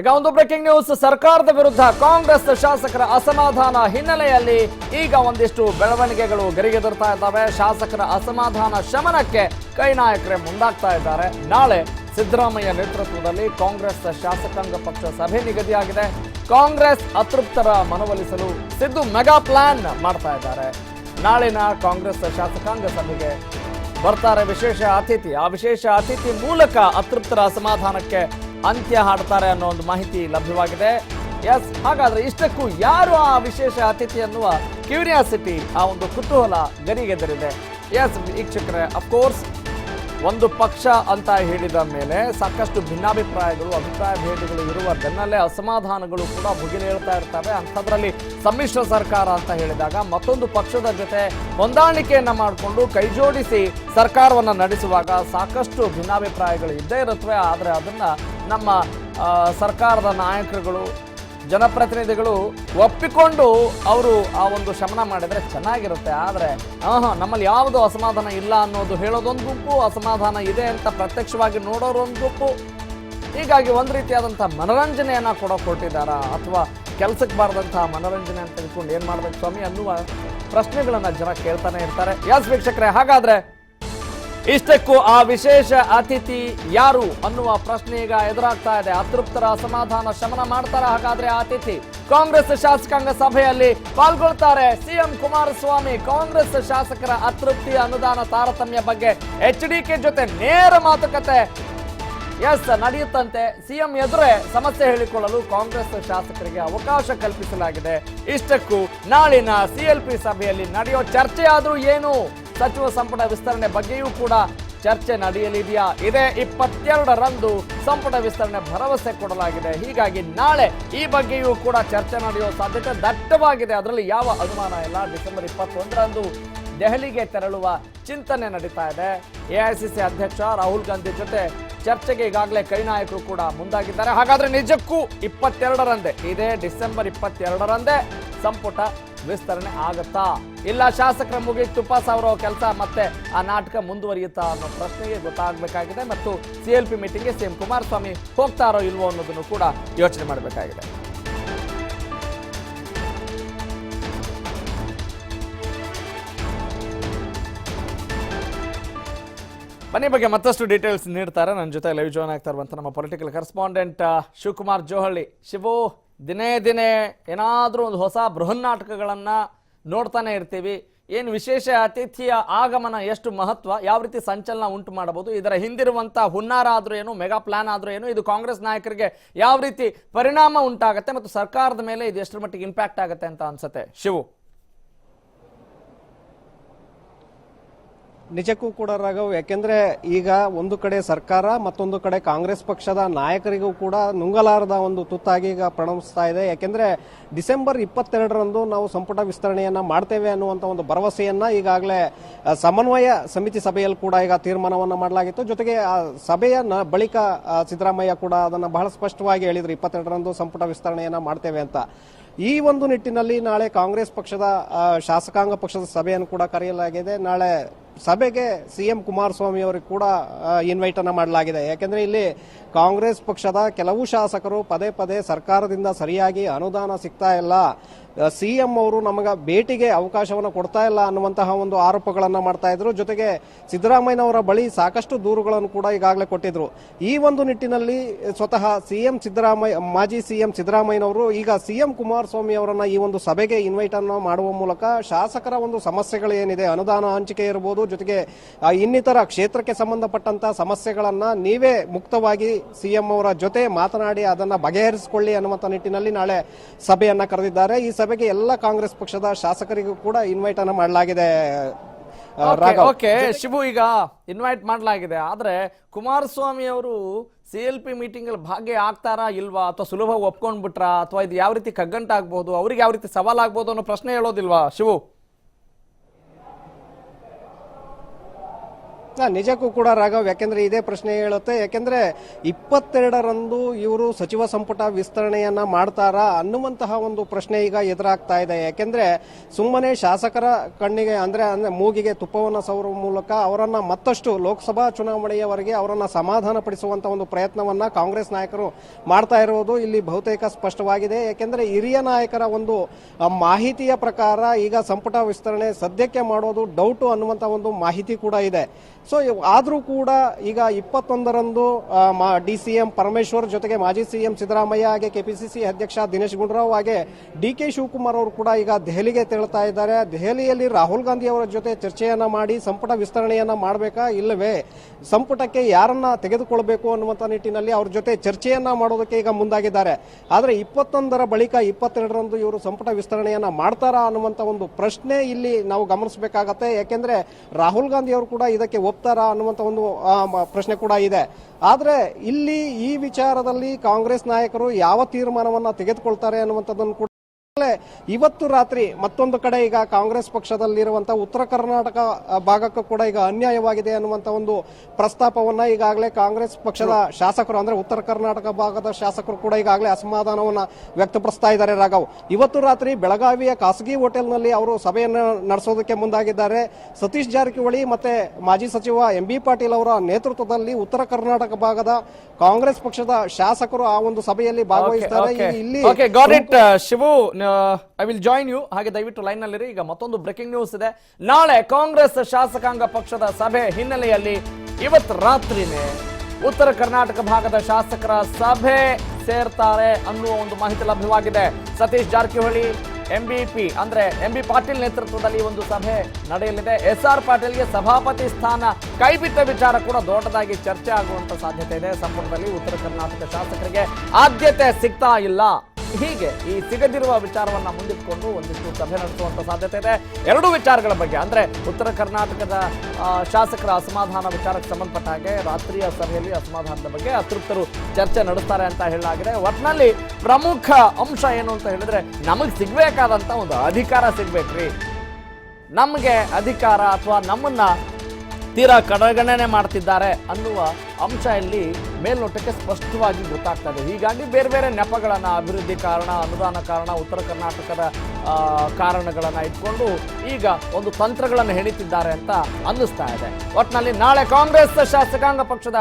ಈಗ ಒಂದು breaking news. ಸರ್ಕಾರದ ವಿರುದ್ಧ ಕಾಂಗ್ರೆಸ್ ಶಾಸಕರ ಅಸಮಾಧಾನ ಹಿನ್ನೆಲೆಯಲ್ಲಿ ಈಗ ಒಂದಿಷ್ಟು ಬೆಳವಣಿಗೆಗಳು ಗರಿಗೆದರ್ತಾ ಇದ್ದಾವೆ. ಶಾಸಕರ ಅಸಮಾಧಾನ ಶಮನಕ್ಕೆ ಕೈ ನಾಯಕರೇ ಮುಂದಾಗ್ತಾ ಇದ್ದಾರೆ. ನಾಳೆ ಸಿದ್ದರಾಮಯ್ಯ ನೇತೃತ್ವದಲ್ಲಿ ಕಾಂಗ್ರೆಸ್ ಶಾಸಕಾಂಗ ಪಕ್ಷ ಸಭೆ ನಿಗದಿಯಾಗಿದೆ. ಕಾಂಗ್ರೆಸ್ ಅತೃಪ್ತರ ಮನವೊಲಿಸಲು ಸಿದ್ದು ಮೆಗಾ ಪ್ಲಾನ್ ಮಾಡ್ತಾ ಇದ್ದಾರೆ. ನಾಳಿನ ಕಾಂಗ್ರೆಸ್ ಶಾಸಕಾಂಗ ಸಭೆಗೆ ಬರ್ತಾರೆ ವಿಶೇಷ ಅತಿಥಿ. ಆ ವಿಶೇಷ ಅತಿಥಿ ಮೂಲಕ ಅತೃಪ್ತರ ಅಸಮಾಧಾನಕ್ಕೆ ಅಂತ್ಯ ಹಾಡ್ತಾರೆ ಅನ್ನೋ ಒಂದು ಮಾಹಿತಿ ಲಭ್ಯವಾಗಿದೆ. ಎಸ್ ಹಾಗಾದ್ರೆ ಇಷ್ಟಕ್ಕೂ ಯಾರು ಆ ವಿಶೇಷ ಅತಿಥಿ ಅನ್ನುವ ಕ್ಯೂರಿಯಾಸಿಟಿ, ಆ ಒಂದು ಕುತೂಹಲ ಗರಿಗೆದರಿದೆ. ಎಸ್ ವೀಕ್ಷಕರೇ ಅಫ್ಕೋರ್ಸ್ ಒಂದು ಪಕ್ಷ ಅಂತ ಹೇಳಿದ ಮೇಲೆ ಸಾಕಷ್ಟು ಭಿನ್ನಾಭಿಪ್ರಾಯಗಳು, ಅಭಿಪ್ರಾಯ ಭೇದಗಳು ಇರುವ ಬೆನ್ನಲ್ಲೇ ಅಸಮಾಧಾನಗಳು ಕೂಡ ಭುಗಿಲೇಳ್ತಾ ಇರ್ತವೆ. ಅಂಥದ್ರಲ್ಲಿ ಸಮ್ಮಿಶ್ರ ಸರ್ಕಾರ ಅಂತ ಹೇಳಿದಾಗ ಮತ್ತೊಂದು ಪಕ್ಷದ ಜೊತೆ ಹೊಂದಾಣಿಕೆಯನ್ನು ಮಾಡಿಕೊಂಡು ಕೈಜೋಡಿಸಿ ಸರ್ಕಾರವನ್ನು ನಡೆಸುವಾಗ ಸಾಕಷ್ಟು ಭಿನ್ನಾಭಿಪ್ರಾಯಗಳು ಇದ್ದೇ ಇರುತ್ತವೆ. ಆದರೆ ಅದನ್ನ ನಮ್ಮ ಸರ್ಕಾರದ ನಾಯಕರುಗಳು, ಜನಪ್ರತಿನಿಧಿಗಳು ಒಪ್ಪಿಕೊಂಡು ಅವರು ಆ ಒಂದು ಶಮನ ಮಾಡಿದರೆ ಚೆನ್ನಾಗಿರುತ್ತೆ. ಆದರೆ ಹಾಂ ನಮ್ಮಲ್ಲಿ ಯಾವುದು ಅಸಮಾಧಾನ ಇಲ್ಲ ಅನ್ನೋದು ಹೇಳೋದೊಂದು ಗುಂಪು ಅಸಮಾಧಾನ ಇದೆ ಅಂತ ಪ್ರತ್ಯಕ್ಷವಾಗಿ ನೋಡೋರೊಂದು ಗುಂಪು ಹೀಗಾಗಿ ಒಂದು ರೀತಿಯಾದಂಥ ಮನೋರಂಜನೆಯನ್ನು ಕೂಡ ಕೊಟ್ಟಿದ್ದಾರಾ? ಅಥವಾ ಕೆಲಸಕ್ಕೆ ಬಾರದಂತಹ ಮನರಂಜನೆ ಅಂತ ತಿಳ್ಕೊಂಡು ಏನು ಮಾಡ್ಬೇಕು ಸ್ವಾಮಿ ಅನ್ನುವ ಪ್ರಶ್ನೆಗಳನ್ನು ಜನ ಕೇಳ್ತಾನೆ ಇರ್ತಾರೆ. ಯಾಸ್ ವೀಕ್ಷಕರೇ, ಹಾಗಾದ್ರೆ ಇಷ್ಟಕ್ಕೂ ಆ ವಿಶೇಷ ಅತಿಥಿ ಯಾರು ಅನ್ನುವ ಪ್ರಶ್ನೆ ಈಗ ಎದುರಾಗ್ತಾ ಇದೆ. ಅತೃಪ್ತರ ಅಸಮಾಧಾನ ಶಮನ ಮಾಡ್ತಾರ ಹಾಗಾದ್ರೆ ಆ ಅತಿಥಿ? ಕಾಂಗ್ರೆಸ್ ಶಾಸಕಾಂಗ ಸಭೆಯಲ್ಲಿ ಪಾಲ್ಗೊಳ್ತಾರೆ ಸಿಎಂ ಕುಮಾರಸ್ವಾಮಿ. ಕಾಂಗ್ರೆಸ್ ಶಾಸಕರ ಅತೃಪ್ತಿ ಅನುದಾನ ತಾರತಮ್ಯ ಬಗ್ಗೆ ಎಚ್ ಜೊತೆ ನೇರ ಮಾತುಕತೆ. ಎಸ್, ನಡೆಯುತ್ತಂತೆ. ಸಿಎಂ ಎದುರೇ ಸಮಸ್ಯೆ ಹೇಳಿಕೊಳ್ಳಲು ಕಾಂಗ್ರೆಸ್ ಶಾಸಕರಿಗೆ ಅವಕಾಶ ಕಲ್ಪಿಸಲಾಗಿದೆ. ಇಷ್ಟಕ್ಕೂ ನಾಳಿನ ಸಿಎಲ್ಪಿ ಸಭೆಯಲ್ಲಿ ನಡೆಯೋ ಚರ್ಚೆಯಾದರೂ ಏನು? ಸಚಿವ ಸಂಪುಟ ವಿಸ್ತರಣೆ ಬಗ್ಗೆಯೂ ಕೂಡ ಚರ್ಚೆ ನಡೆಯಲಿದೆಯಾ? ಇದೇ ಇಪ್ಪತ್ತೆರಡರಂದು ಸಂಪುಟ ವಿಸ್ತರಣೆ ಭರವಸೆ ಕೊಡಲಾಗಿದೆ. ಹೀಗಾಗಿ ನಾಳೆ ಈ ಬಗ್ಗೆಯೂ ಕೂಡ ಚರ್ಚೆ ನಡೆಯುವ ಸಾಧ್ಯತೆ ದಟ್ಟವಾಗಿದೆ. ಅದರಲ್ಲಿ ಯಾವ ಅನುಮಾನ ಇಲ್ಲ. ಡಿಸೆಂಬರ್ ಇಪ್ಪತ್ತೊಂದರಂದು ದೆಹಲಿಗೆ ತೆರಳುವ ಚಿಂತನೆ ನಡೀತಾ ಇದೆ. ಎಐಸಿಸಿ ಅಧ್ಯಕ್ಷ ರಾಹುಲ್ ಗಾಂಧಿ ಜೊತೆ ಚರ್ಚೆಗೆ ಈಗಾಗಲೇ ಕೈ ನಾಯಕರು ಕೂಡ ಮುಂದಾಗಿದ್ದಾರೆ. ಹಾಗಾದ್ರೆ ನಿಜಕ್ಕೂ ಇಪ್ಪತ್ತೆರಡರಂದೇ? ಇದೇ ಡಿಸೆಂಬರ್ ಇಪ್ಪತ್ತೆರಡರಂದೇ ಸಂಪುಟ ವಿಸ್ತರಣೆ ಆಗತ್ತಾ? ಇಲ್ಲ, ಶಾಸಕರ ಮುಗಿಗೆ ತುಪ್ಪ ಸಾವಿರ ಕೆಲಸ, ಮತ್ತೆ ಆ ನಾಟಕ ಮುಂದುವರಿಯುತ್ತಾ ಅನ್ನೋ ಪ್ರಶ್ನೆಗೆ ಗೊತ್ತಾಗಬೇಕಾಗಿದೆ ಮತ್ತು ಸಿ ಎಲ್ ಪಿ ಮೀಟಿಂಗ್ಗೆ ಸಿಎಂ ಕುಮಾರಸ್ವಾಮಿ ಹೋಗ್ತಾರೋ ಇಲ್ವೋ ಅನ್ನೋದನ್ನು ಕೂಡ ಯೋಚನೆ ಮಾಡಬೇಕಾಗಿದೆ. ಬನ್ನಿ ಬಗ್ಗೆ ಮತ್ತಷ್ಟು ಡೀಟೇಲ್ಸ್ ನೀಡ್ತಾರೆ. ನನ್ನ ಜೊತೆ ಲೈವ್ ಜಾಯ್ನ್ ಆಗ್ತಾ ಇರುವಂತ ನಮ್ಮ ಪೊಲಿಟಿಕಲ್ ಕರೆಸ್ಪಾಂಡೆಂಟ್ ಶಿವಕುಮಾರ್ ಜೋಹಳ್ಳಿ. ಶಿವು ದಿನೇ ದಿನೇ ಏನಾದರೂ ಒಂದು ಹೊಸ ಬೃಹನ್ನಾಟಕಗಳನ್ನು ನೋಡ್ತಾನೆ ಇರ್ತೀವಿ. ಏನು ವಿಶೇಷ ಅತಿಥಿಯ ಆಗಮನ ಎಷ್ಟು ಮಹತ್ವ, ಯಾವ ರೀತಿ ಸಂಚಲನ ಉಂಟು ಮಾಡಬಹುದು, ಇದರ ಹಿಂದಿರುವಂಥ ಹುನ್ನಾರ ಆದರೂ ಏನು, ಮೆಗಾ ಪ್ಲಾನ್ ಆದರೂ ಏನು, ಇದು ಕಾಂಗ್ರೆಸ್ ನಾಯಕರಿಗೆ ಯಾವ ರೀತಿ ಪರಿಣಾಮ ಉಂಟಾಗುತ್ತೆ ಮತ್ತು ಸರ್ಕಾರದ ಮೇಲೆ ಇದು ಎಷ್ಟರ ಮಟ್ಟಿಗೆ ಇಂಪ್ಯಾಕ್ಟ್ ಆಗುತ್ತೆ ಅಂತ ಅನ್ಸುತ್ತೆ. ಶಿವು. ನಿಜಕ್ಕೂ ಕೂಡ ರಾಘವ್, ಯಾಕೆಂದ್ರೆ ಈಗ ಒಂದು ಕಡೆ ಸರ್ಕಾರ, ಮತ್ತೊಂದು ಕಡೆ ಕಾಂಗ್ರೆಸ್ ಪಕ್ಷದ ನಾಯಕರಿಗೂ ಕೂಡ ನುಂಗಲಾರದ ಒಂದು ತುತ್ತಾಗಿ ಈಗ ಪ್ರಣಮಿಸ್ತಾ ಇದೆ. ಯಾಕೆಂದ್ರೆ ಡಿಸೆಂಬರ್ ಇಪ್ಪತ್ತೆರಡರಂದು ನಾವು ಸಂಪುಟ ವಿಸ್ತರಣೆಯನ್ನ ಮಾಡ್ತೇವೆ ಅನ್ನುವಂತ ಒಂದು ಭರವಸೆಯನ್ನ ಈಗಾಗಲೇ ಸಮನ್ವಯ ಸಮಿತಿ ಸಭೆಯಲ್ಲಿ ಕೂಡ ಈಗ ತೀರ್ಮಾನವನ್ನು ಮಾಡಲಾಗಿತ್ತು. ಜೊತೆಗೆ, ಆ, ಸಭೆಯ ಬಳಿಕ ಸಿದ್ದರಾಮಯ್ಯ ಕೂಡ ಅದನ್ನ ಬಹಳ ಸ್ಪಷ್ಟವಾಗಿ ಹೇಳಿದ್ರು. ಇಪ್ಪತ್ತೆರಡರಂದು ಸಂಪುಟ ವಿಸ್ತರಣೆಯನ್ನ ಮಾಡ್ತೇವೆ ಅಂತ. ಈ ಒಂದು ನಿಟ್ಟಿನಲ್ಲಿ ನಾಳೆ ಕಾಂಗ್ರೆಸ್ ಪಕ್ಷದ ಶಾಸಕಾಂಗ ಪಕ್ಷದ ಸಭೆಯನ್ನು ಕೂಡ ಕರೆಯಲಾಗಿದೆ. ನಾಳೆ ಸಭೆಗೆ ಸಿ ಎಂ ಕುಮಾರಸ್ವಾಮಿ ಅವರಿಗೆ ಕೂಡ ಇನ್ವೈಟ್ ಅನ್ನು ಮಾಡಲಾಗಿದೆ. ಯಾಕೆಂದ್ರೆ ಇಲ್ಲಿ ಕಾಂಗ್ರೆಸ್ ಪಕ್ಷದ ಕೆಲವು ಶಾಸಕರು ಪದೇ ಪದೇ ಸರ್ಕಾರದಿಂದ ಸರಿಯಾಗಿ ಅನುದಾನ ಸಿಗ್ತಾ ಇಲ್ಲ. ಸಿಎಂ ಅವರು ನಮಗೆ ಭೇಟಿಗೆ ಅವಕಾಶವನ್ನು ಕೊಡ್ತಾ ಇಲ್ಲ ಅನ್ನುವಂತಹ ಒಂದು ಆರೋಪಗಳನ್ನು ಮಾಡ್ತಾ ಇದ್ರು. ಜೊತೆಗೆ ಸಿದ್ದರಾಮಯ್ಯನವರ ಬಳಿ ಸಾಕಷ್ಟು ದೂರುಗಳನ್ನು ಕೂಡ ಈಗಾಗಲೇ ಕೊಟ್ಟಿದ್ರು. ಈ ಒಂದು ನಿಟ್ಟಿನಲ್ಲಿ ಸ್ವತಃ ಸಿಎಂ ಸಿದ್ದರಾಮಯ್ಯ, ಮಾಜಿ ಸಿಎಂ ಸಿದ್ದರಾಮಯ್ಯನವರು ಈಗ ಸಿಎಂ ಕುಮಾರಸ್ವಾಮಿ ಅವರನ್ನ ಈ ಒಂದು ಸಭೆಗೆ ಇನ್ವೈಟ್ ಅನ್ನು ಮಾಡುವ ಮೂಲಕ ಶಾಸಕರ ಒಂದು ಸಮಸ್ಯೆಗಳು ಏನಿದೆ ಅನುದಾನ ಹಂಚಿಕೆ ಇರಬಹುದು ಜೊತೆಗೆ ಇನ್ನಿತರ ಕ್ಷೇತ್ರಕ್ಕೆ ಸಂಬಂಧಪಟ್ಟಂತ ಸಮಸ್ಯೆಗಳನ್ನ ನೀವೇ ಮುಕ್ತವಾಗಿ ಸಿಎಂ ಅವರ ಜೊತೆ ಮಾತನಾಡಿ ಅದನ್ನ ಬಗೆಹರಿಸಿಕೊಳ್ಳಿ ಅನ್ನುವಂತ ನಿಟ್ಟಿನಲ್ಲಿ ನಾಳೆ ಸಭೆಯನ್ನ ಕರೆದಿದ್ದಾರೆ. ಈ ಸಭೆಗೆ ಎಲ್ಲ ಕಾಂಗ್ರೆಸ್ ಪಕ್ಷದ ಶಾಸಕರಿಗೂ ಕೂಡ ಇನ್ವೈಟ್ ಅನ್ನ ಮಾಡಲಾಗಿದೆ ಓಕೆ, ಶಿವು ಈಗ ಇನ್ವೈಟ್ ಮಾಡಲಾಗಿದೆ. ಆದ್ರೆ ಕುಮಾರಸ್ವಾಮಿ ಅವರು ಸಿ ಎಲ್ ಪಿ ಮೀಟಿಂಗ್ ಅಲ್ಲಿ ಭಾಗ್ಯ ಆಗ್ತಾರಾ ಇಲ್ವಾ? ಅಥವಾ ಸುಲಭವಾಗಿ ಒಪ್ಕೊಂಡ್ಬಿಟ್ರಾ? ಅಥವಾ ಇದು ಯಾವ ರೀತಿ ಕಗ್ಗಂಟಾಗ್ಬೋದು? ಅವ್ರಿಗೆ ಯಾವ ರೀತಿ ಸವಾಲಾಗ್ಬೋದು ಅನ್ನೋ ಪ್ರಶ್ನೆ ಹೇಳೋದಿಲ್ವಾ ಶಿವು? ನಿಜಕ್ಕೂ ಕೂಡ ರಾಘವ್, ಯಾಕೆಂದ್ರೆ ಇದೇ ಪ್ರಶ್ನೆ ಹೇಳುತ್ತೆ, ಯಾಕೆಂದ್ರೆ ಇಪ್ಪತ್ತೆರಡರಂದು ಇವರು ಸಚಿವ ಸಂಪುಟ ವಿಸ್ತರಣೆಯನ್ನ ಮಾಡ್ತಾರಾ ಅನ್ನುವಂತಹ ಒಂದು ಪ್ರಶ್ನೆ ಈಗ ಎದುರಾಗ್ತಾ ಇದೆ. ಯಾಕೆಂದ್ರೆ ಸುಮ್ಮನೆ ಶಾಸಕರ ಕಣ್ಣಿಗೆ ಅಂದ್ರೆ ಅಂದ್ರೆ ಮೂಗಿಗೆ ತುಪ್ಪವನ್ನು ಸವರುವ ಮೂಲಕ ಅವರನ್ನ ಮತ್ತಷ್ಟು ಲೋಕಸಭಾ ಚುನಾವಣೆಯವರೆಗೆ ಅವರನ್ನ ಸಮಾಧಾನ ಪಡಿಸುವಂತ ಒಂದು ಪ್ರಯತ್ನವನ್ನ ಕಾಂಗ್ರೆಸ್ ನಾಯಕರು ಮಾಡ್ತಾ ಇರುವುದು ಇಲ್ಲಿ ಬಹುತೇಕ ಸ್ಪಷ್ಟವಾಗಿದೆ. ಯಾಕೆಂದ್ರೆ ಹಿರಿಯ ನಾಯಕರ ಒಂದು ಮಾಹಿತಿಯ ಪ್ರಕಾರ ಈಗ ಸಂಪುಟ ವಿಸ್ತರಣೆ ಸದ್ಯಕ್ಕೆ ಮಾಡೋದು ಡೌಟು ಅನ್ನುವಂತ ಒಂದು ಮಾಹಿತಿ ಕೂಡ ಇದೆ. ಸೊ ಆದರೂ ಕೂಡ ಈಗ ಇಪ್ಪತ್ತೊಂದರಂದು ಡಿ ಸಿ ಎಂ ಪರಮೇಶ್ವರ್ ಜೊತೆಗೆ ಮಾಜಿ ಸಿಎಂ ಸಿದ್ದರಾಮಯ್ಯ ಹಾಗೆ ಕೆಪಿಸಿಸಿ ಅಧ್ಯಕ್ಷ ದಿನೇಶ್ ಗುಂಡೂರಾವ್ ಹಾಗೆ ಡಿ ಕೆ ಶಿವಕುಮಾರ್ ಅವರು ಕೂಡ ಈಗ ದೆಹಲಿಗೆ ತೆರಳ್ತಾ ಇದ್ದಾರೆ. ದೆಹಲಿಯಲ್ಲಿ ರಾಹುಲ್ ಗಾಂಧಿ ಅವರ ಜೊತೆ ಚರ್ಚೆಯನ್ನ ಮಾಡಿ, ಸಂಪುಟ ವಿಸ್ತರಣೆಯನ್ನ ಮಾಡಬೇಕಾ ಇಲ್ಲವೇ? ಸಂಪುಟಕ್ಕೆ ಯಾರನ್ನ ತೆಗೆದುಕೊಳ್ಬೇಕು ಅನ್ನುವಂಥ ನಿಟ್ಟಿನಲ್ಲಿ ಅವ್ರ ಜೊತೆ ಚರ್ಚೆಯನ್ನ ಮಾಡೋದಕ್ಕೆ ಈಗ ಮುಂದಾಗಿದ್ದಾರೆ. ಆದರೆ ಇಪ್ಪತ್ತೊಂದರ ಬಳಿಕ ಇಪ್ಪತ್ತೆರಡರಂದು ಇವರು ಸಂಪುಟ ವಿಸ್ತರಣೆಯನ್ನ ಮಾಡ್ತಾರಾ ಅನ್ನುವಂಥ ಒಂದು ಪ್ರಶ್ನೆ ಇಲ್ಲಿ ನಾವು ಗಮನಿಸಬೇಕಾಗತ್ತೆ. ಯಾಕೆಂದ್ರೆ ರಾಹುಲ್ ಗಾಂಧಿ ಅವರು ಕೂಡ ಇದಕ್ಕೆ ಒಪ್ತಾರಾ ಅನ್ನುವಂತ ಒಂದು ಪ್ರಶ್ನೆ ಕೂಡ ಇದೆ. ಆದ್ರೆ ಇಲ್ಲಿ ಈ ವಿಚಾರದಲ್ಲಿ ಕಾಂಗ್ರೆಸ್ ನಾಯಕರು ಯಾವ ತೀರ್ಮಾನವನ್ನ ತೆಗೆದುಕೊಳ್ತಾರೆ ಅನ್ನುವಂಥದ್ದನ್ನು ಕೂಡ ಇವತ್ತು ರಾತ್ರಿ ಮತ್ತೊಂದು ಕಡೆ ಈಗ ಕಾಂಗ್ರೆಸ್ ಪಕ್ಷದಲ್ಲಿರುವಂತಹ ಉತ್ತರ ಕರ್ನಾಟಕ ಭಾಗಕ್ಕೂ ಕೂಡ ಈಗ ಅನ್ಯಾಯವಾಗಿದೆ ಅನ್ನುವಂತ ಒಂದು ಪ್ರಸ್ತಾಪವನ್ನ ಈಗಾಗಲೇ ಕಾಂಗ್ರೆಸ್ ಪಕ್ಷದ ಶಾಸಕರು ಅಂದ್ರೆ ಉತ್ತರ ಕರ್ನಾಟಕ ಭಾಗದ ಶಾಸಕರು ಕೂಡ ಈಗಾಗಲೇ ಅಸಮಾಧಾನವನ್ನ ವ್ಯಕ್ತಪಡಿಸ್ತಾ ಇದ್ದಾರೆ ರಾಘವ್. ಇವತ್ತು ರಾತ್ರಿ ಬೆಳಗಾವಿಯ ಖಾಸಗಿ ಹೋಟೆಲ್ನಲ್ಲಿ ಅವರು ಸಭೆಯನ್ನು ನಡೆಸೋದಕ್ಕೆ ಮುಂದಾಗಿದ್ದಾರೆ. ಸತೀಶ್ ಜಾರಕಿಹೊಳಿ ಮತ್ತೆ ಮಾಜಿ ಸಚಿವ ಎಂ ಬಿ ಪಾಟೀಲ್ ಅವರ ನೇತೃತ್ವದಲ್ಲಿ ಉತ್ತರ ಕರ್ನಾಟಕ ಭಾಗದ ಕಾಂಗ್ರೆಸ್ ಪಕ್ಷದ ಶಾಸಕರು ಆ ಒಂದು ಸಭೆಯಲ್ಲಿ ಭಾಗವಹಿಸ್ತಾರೆ. ಇಲ್ಲಿ Shivu I will join you ಹಾಗೆ ದಯವಿಟ್ಟು ಲೈನ್ ನಲ್ಲಿರಿ. ಈಗ ಮತ್ತೊಂದು ಬ್ರೇಕಿಂಗ್ ನ್ಯೂಸ್ ಇದೆ. ನಾಳೆ ಕಾಂಗ್ರೆಸ್ ಶಾಸಕಾಂಗ ಪಕ್ಷದ ಸಭೆ ಹಿನ್ನೆಲೆಯಲ್ಲಿ ಇವತ್ತು ರಾತ್ರಿನೇ ಉತ್ತರ ಕರ್ನಾಟಕ ಭಾಗದ ಶಾಸಕರ ಸಭೆ ಸೇರ್ತಾರೆ ಅನ್ನುವ ಒಂದು ಮಾಹಿತಿ ಲಭ್ಯವಾಗಿದೆ. ಸತೀಶ್ ಜಾರಕಿಹೊಳಿ ಎಂಬಿಪಿ ಅಂದ್ರೆ ಎಂ ಬಿ ಪಾಟೀಲ್ ನೇತೃತ್ವದಲ್ಲಿ ಒಂದು ಸಭೆ ನಡೆಯಲಿದೆ. ಎಸ್ ಆರ್ ಪಾಟೀಲ್ಗೆ ಸಭಾಪತಿ ಸ್ಥಾನ ಕೈಬಿಟ್ಟ ವಿಚಾರ ಕೂಡ ದೊಡ್ಡದಾಗಿ ಚರ್ಚೆ ಆಗುವಂತ ಸಾಧ್ಯತೆ ಇದೆ. ಸಂಪುಟದಲ್ಲಿ ಉತ್ತರ ಕರ್ನಾಟಕ ಶಾಸಕರಿಗೆ ಆದ್ಯತೆ ಸಿಗ್ತಾ ಇಲ್ಲ. ಹೀಗೆ ಈ ಸಿಗದಿರುವ ವಿಚಾರವನ್ನು ಮುಂದಿಟ್ಕೊಂಡು ಒಂದಿಷ್ಟು ಸಭೆ ನಡೆಸುವಂಥ ಸಾಧ್ಯತೆ ಇದೆ. ಎರಡು ವಿಚಾರಗಳ ಬಗ್ಗೆ ಅಂದ್ರೆ ಉತ್ತರ ಕರ್ನಾಟಕದ ಶಾಸಕರ ಅಸಮಾಧಾನ ವಿಚಾರಕ್ಕೆ ಸಂಬಂಧಪಟ್ಟ ಹಾಗೆ ರಾತ್ರಿಯ ಸಭೆಯಲ್ಲಿ ಅಸಮಾಧಾನದ ಬಗ್ಗೆ ಅತೃಪ್ತರು ಚರ್ಚೆ ನಡೆಸ್ತಾರೆ ಅಂತ ಹೇಳಲಾಗಿದೆ. ಒಟ್ಟಿನಲ್ಲಿ ಪ್ರಮುಖ ಅಂಶ ಏನು ಅಂತ ಹೇಳಿದ್ರೆ ನಮಗೆ ಸಿಗಬೇಕಾದಂಥ ಒಂದು ಅಧಿಕಾರ ಸಿಗ್ಬೇಕ್ರಿ. ನಮಗೆ ಅಧಿಕಾರ ಅಥವಾ ನಮ್ಮನ್ನ ತೀರಾ ಕಡೆಗಣನೆ ಮಾಡ್ತಿದ್ದಾರೆ ಅನ್ನುವ ಅಂಶ ಇಲ್ಲಿ ಮೇಲ್ನೋಟಕ್ಕೆ ಸ್ಪಷ್ಟವಾಗಿ ಗೊತ್ತಾಗ್ತದೆ ಹೀಗಾಗಿ ಬೇರೆ ಬೇರೆ ನೆಪಗಳನ್ನ ಅಭಿವೃದ್ಧಿ ಕಾರಣ, ಅನುದಾನ ಕಾರಣ, ಉತ್ತರ ಕರ್ನಾಟಕದ ಕಾರಣಗಳನ್ನ ಇಟ್ಕೊಂಡು ಈಗ ಒಂದು ತಂತ್ರಗಳನ್ನು ಹೆಣಿತಿದ್ದಾರೆ ಅಂತ ಅನ್ನಿಸ್ತಾ ಇದೆ. ಒಟ್ಟಿನಲ್ಲಿ ನಾಳೆ ಕಾಂಗ್ರೆಸ್ ಶಾಸಕಾಂಗ ಪಕ್ಷದ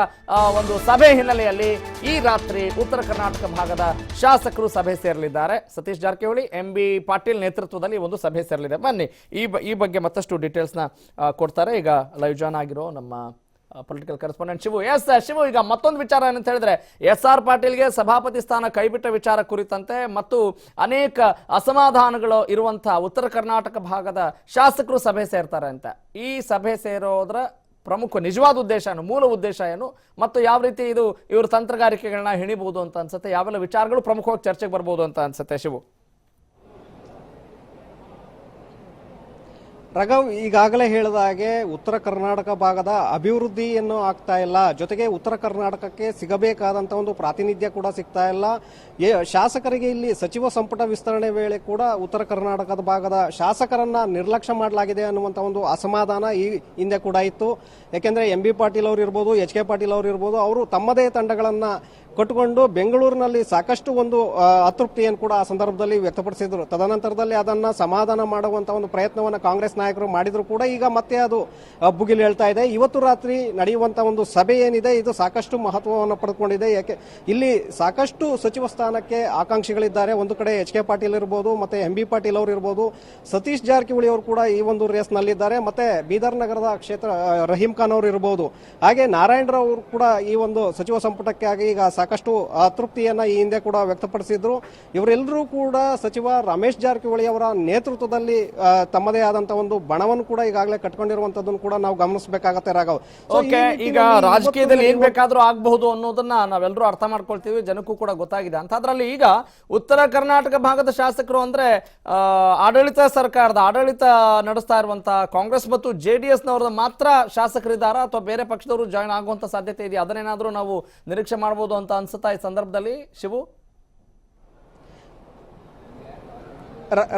ಒಂದು ಸಭೆ ಹಿನ್ನೆಲೆಯಲ್ಲಿ ಈ ರಾತ್ರಿ ಉತ್ತರ ಕರ್ನಾಟಕ ಭಾಗದ ಶಾಸಕರು ಸಭೆ ಸೇರಲಿದ್ದಾರೆ. ಸತೀಶ್ ಜಾರಕಿಹೊಳಿ, ಎಂ ಬಿ ಪಾಟೀಲ್ ನೇತೃತ್ವದಲ್ಲಿ ಒಂದು ಸಭೆ ಸೇರಲಿದೆ. ಬನ್ನಿ, ಈ ಈ ಬಗ್ಗೆ ಮತ್ತಷ್ಟು ಡೀಟೇಲ್ಸ್ನ ಕೊಡ್ತಾರೆ. ಈಗ ಲೈವ್ ಜಾನ್ ಆಗಿರೋ ನಮ್ಮ political correspondent Shivu. Yes Shivu, ಈಗ ಮತ್ತೊಂದು ವಿಚಾರ ಏನಂತ ಹೇಳಿದ್ರೆ ಎಸ್ ಆರ್ ಪಾಟೀಲ್ಗೆ ಸಭಾಪತಿ ಸ್ಥಾನ ಕೈಬಿಟ್ಟ ವಿಚಾರ ಕುರಿತಂತೆ ಮತ್ತು ಅನೇಕ ಅಸಮಾಧಾನಗಳು ಇರುವಂತಹ ಉತ್ತರ ಕರ್ನಾಟಕ ಭಾಗದ ಶಾಸಕರು ಸಭೆ ಸೇರ್ತಾರೆ ಅಂತ. ಈ ಸಭೆ ಸೇರೋದ್ರ ಪ್ರಮುಖ ನಿಜವಾದ ಉದ್ದೇಶ ಏನು, ಮೂಲ ಉದ್ದೇಶ ಏನು, ಮತ್ತು ಯಾವ ರೀತಿ ಇದು ಇವರು ತಂತ್ರಗಾರಿಕೆಗಳನ್ನ ಹಿಣಿಬಹುದು ಅಂತ ಅನ್ಸುತ್ತೆ, ಯಾವೆಲ್ಲ ವಿಚಾರಗಳು ಪ್ರಮುಖವಾಗಿ ಚರ್ಚೆಗೆ ಬರ್ಬೋದು ಅಂತ ಅನ್ಸುತ್ತೆ ಶಿವು? ರಘವ್, ಈಗಾಗಲೇ ಹೇಳಿದ ಹಾಗೆ ಉತ್ತರ ಕರ್ನಾಟಕ ಭಾಗದ ಅಭಿವೃದ್ಧಿಯನ್ನು ಆಗ್ತಾ ಇಲ್ಲ. ಜೊತೆಗೆ ಉತ್ತರ ಕರ್ನಾಟಕಕ್ಕೆ ಸಿಗಬೇಕಾದಂತ ಒಂದು ಪ್ರಾತಿನಿಧ್ಯ ಕೂಡ ಸಿಗ್ತಾ ಇಲ್ಲ. ಶಾಸಕರಿಗೆ ಇಲ್ಲಿ ಸಚಿವ ಸಂಪುಟ ವಿಸ್ತರಣೆ ವೇಳೆ ಕೂಡ ಉತ್ತರ ಕರ್ನಾಟಕದ ಭಾಗದ ಶಾಸಕರನ್ನ ನಿರ್ಲಕ್ಷ್ಯ ಮಾಡಲಾಗಿದೆ ಅನ್ನುವಂತ ಒಂದು ಅಸಮಾಧಾನ ಈ ಹಿಂದೆ ಕೂಡ ಇತ್ತು. ಯಾಕೆಂದ್ರೆ ಎಂ ಬಿ ಪಾಟೀಲ್ ಅವರು ಇರ್ಬೋದು, ಎಚ್ ಕೆ ಪಾಟೀಲ್ ಅವರು ಇರ್ಬೋದು, ಅವರು ತಮ್ಮದೇ ತಂಡಗಳನ್ನ ಕಟ್ಟಿಕೊಂಡು ಬೆಂಗಳೂರಿನಲ್ಲಿ ಸಾಕಷ್ಟು ಒಂದು ಅತೃಪ್ತಿಯನ್ನು ಕೂಡ ಆ ಸಂದರ್ಭದಲ್ಲಿ ವ್ಯಕ್ತಪಡಿಸಿದ್ರು. ತದನಂತರದಲ್ಲಿ ಅದನ್ನ ಸಮಾಧಾನ ಮಾಡುವಂತ ಒಂದು ಪ್ರಯತ್ನವನ್ನು ಕಾಂಗ್ರೆಸ್ ನಾಯಕರು ಮಾಡಿದ್ರು ಕೂಡ ಈಗ ಮತ್ತೆ ಅದು ಬುಗಿಲು ಹೇಳ್ತಾ ಇದೆ. ಇವತ್ತು ರಾತ್ರಿ ನಡೆಯುವಂತ ಒಂದು ಸಭೆ ಏನಿದೆ, ಇದು ಸಾಕಷ್ಟು ಮಹತ್ವವನ್ನು ಪಡೆದುಕೊಂಡಿದೆ. ಯಾಕೆ, ಇಲ್ಲಿ ಸಾಕಷ್ಟು ಸಚಿವ ಸ್ಥಾನಕ್ಕೆ ಆಕಾಂಕ್ಷಿಗಳಿದ್ದಾರೆ. ಒಂದು ಕಡೆ ಎಚ್ ಕೆ ಪಾಟೀಲ್ ಇರ್ಬೋದು, ಮತ್ತೆ ಎಂ ಬಿ ಪಾಟೀಲ್ ಅವರು ಇರ್ಬೋದು. ಸತೀಶ್ ಜಾರಕಿಹೊಳಿ ಅವರು ಕೂಡ ಈ ಒಂದು ರೇಸ್ ನಲ್ಲಿದ್ದಾರೆ. ಮತ್ತೆ ಬೀದರ್ ನಗರದ ಕ್ಷೇತ್ರ ರಹೀಂ ಖಾನ್ ಅವರು ಇರ್ಬೋದು. ಹಾಗೆ ನಾರಾಯಣರಾವ್ ಅವರು ಕೂಡ ಈ ಒಂದು ಸಚಿವ ಸಂಪುಟಕ್ಕಾಗಿ ಈಗ ಸಾಕಷ್ಟು ಅತೃಪ್ತಿಯನ್ನ ಈ ಹಿಂದೆ ಕೂಡ ವ್ಯಕ್ತಪಡಿಸಿದ್ರು. ಇವರೆಲ್ಲರೂ ಕೂಡ ಸಚಿವ ರಮೇಶ್ ಜಾರಕಿಹೊಳಿ ಅವರ ನೇತೃತ್ವದಲ್ಲಿ ತಮ್ಮದೇ ಆದಂತಹ ಒಂದು ಬಣವನ್ನು ಕೂಡ ಈಗಾಗಲೇ ಕಟ್ಕೊಂಡಿರುವಂತದ್ದನ್ನು ಕೂಡ ನಾವು ಗಮನಿಸಬೇಕಾಗತ್ತೆ ರಾಘವ್. ಓಕೆ ಈಗ ರಾಜಕೀಯದಲ್ಲಿ ಏನ್ ಬೇಕಾದ್ರೂ ಆಗಬಹುದು ಅನ್ನೋದನ್ನ ನಾವೆಲ್ಲರೂ ಅರ್ಥ ಮಾಡ್ಕೊಳ್ತೀವಿ ಜನಕ್ಕೂ ಕೂಡ ಗೊತ್ತಾಗಿದೆ. ಅಂತ ಅದ್ರಲ್ಲಿ ಈಗ ಉತ್ತರ ಕರ್ನಾಟಕ ಭಾಗದ ಶಾಸಕರು ಅಂದ್ರೆ ಆಡಳಿತ ಸರ್ಕಾರದ ಆಡಳಿತ ನಡೆಸ್ತಾ ಇರುವಂತಹ ಕಾಂಗ್ರೆಸ್ ಮತ್ತು ಜೆ ಡಿ ಮಾತ್ರ ಶಾಸಕರಿದ್ದಾರಾ ಅಥವಾ ಬೇರೆ ಪಕ್ಷದವರು ಜಾಯ್ನ್ ಆಗುವಂತ ಸಾಧ್ಯತೆ ಇದೆಯಾ? ಅದನ್ನೇನಾದ್ರೂ ನಾವು ನಿರೀಕ್ಷೆ ಮಾಡಬಹುದು ಅಂತ ಅನ್ಸುತ್ತಾ ಈ ಸಂದರ್ಭದಲ್ಲಿ? ಶಿವು?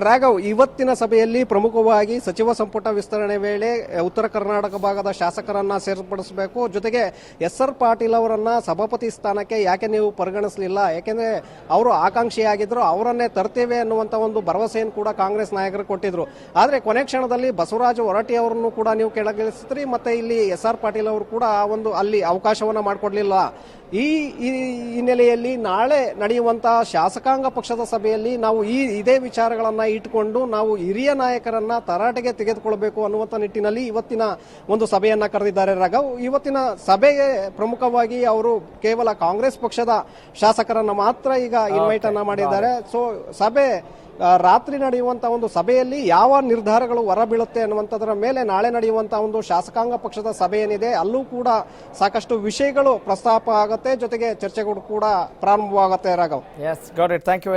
ರಾಘವ್, ಇವತ್ತಿನ ಸಭೆಯಲ್ಲಿ ಪ್ರಮುಖವಾಗಿ ಸಚಿವ ಸಂಪುಟ ವಿಸ್ತರಣೆ ವೇಳೆ ಉತ್ತರ ಕರ್ನಾಟಕ ಭಾಗದ ಶಾಸಕರನ್ನ ಸೇರ್ಪಡಿಸಬೇಕು. ಜೊತೆಗೆ ಎಸ್ ಆರ್ ಪಾಟೀಲ್ ಅವರನ್ನ ಸಭಾಪತಿ ಸ್ಥಾನಕ್ಕೆ ಯಾಕೆ ನೀವು ಪರಿಗಣಿಸಲಿಲ್ಲ? ಯಾಕೆಂದ್ರೆ ಅವರು ಆಕಾಂಕ್ಷಿಯಾಗಿದ್ರು, ಅವರನ್ನೇ ತರ್ತೇವೆ ಅನ್ನುವಂತ ಒಂದು ಭರವಸೆಯನ್ನು ಕೂಡ ಕಾಂಗ್ರೆಸ್ ನಾಯಕರು ಕೊಟ್ಟಿದ್ರು. ಆದ್ರೆ ಕೊನೆ ಕ್ಷಣದಲ್ಲಿ ಬಸವರಾಜ ಹೊರಟಿ ಅವರನ್ನು ಕೂಡ ನೀವು ಕೆಳಗಿಳಿಸಿದ್ರಿ, ಮತ್ತೆ ಇಲ್ಲಿ ಎಸ್ ಆರ್ ಪಾಟೀಲ್ ಅವರು ಕೂಡ ಒಂದು ಅಲ್ಲಿ ಅವಕಾಶವನ್ನ ಮಾಡಿಕೊಡ್ಲಿಲ್ಲ. ಈ ಹಿನ್ನೆಲೆಯಲ್ಲಿ ನಾಳೆ ನಡೆಯುವಂತಹ ಶಾಸಕಾಂಗ ಪಕ್ಷದ ಸಭೆಯಲ್ಲಿ ನಾವು ಈ, ಇದೇ ವಿಚಾರಗಳನ್ನ ಇಟ್ಕೊಂಡು ನಾವು ಹಿರಿಯ ನಾಯಕರನ್ನ ತರಾಟೆಗೆ ತೆಗೆದುಕೊಳ್ಳಬೇಕು ಅನ್ನುವಂಥ ನಿಟ್ಟಿನಲ್ಲಿ ಇವತ್ತಿನ ಒಂದು ಸಭೆಯನ್ನ ಕರೆದಿದ್ದಾರೆ ರಾಘವ್. ಇವತ್ತಿನ ಸಭೆಗೆ ಪ್ರಮುಖವಾಗಿ ಅವರು ಕೇವಲ ಕಾಂಗ್ರೆಸ್ ಪಕ್ಷದ ಶಾಸಕರನ್ನ ಮಾತ್ರ ಈಗ ಇನ್ವೈಟ್ ಅನ್ನ ಮಾಡಿದ್ದಾರೆ. ಸೊ ಸಭೆ ರಾತ್ರಿ ನಡೆಯುವಂತಹ ಒಂದು ಸಭೆಯಲ್ಲಿ ಯಾವ ನಿರ್ಧಾರಗಳು ಹೊರಬೀಳುತ್ತೆ ಅನ್ನುವಂಥದ್ರ ಮೇಲೆ ನಾಳೆ ನಡೆಯುವಂತಹ ಒಂದು ಶಾಸಕಾಂಗ ಪಕ್ಷದ ಸಭೆ ಏನಿದೆ ಅಲ್ಲೂ ಕೂಡ ಸಾಕಷ್ಟು ವಿಷಯಗಳು ಪ್ರಸ್ತಾಪ ಆಗುತ್ತೆ. ಜೊತೆಗೆ ಚರ್ಚೆಗಳು ಕೂಡ ಪ್ರಾರಂಭವಾಗುತ್ತೆ Raghav. Yes got it thank you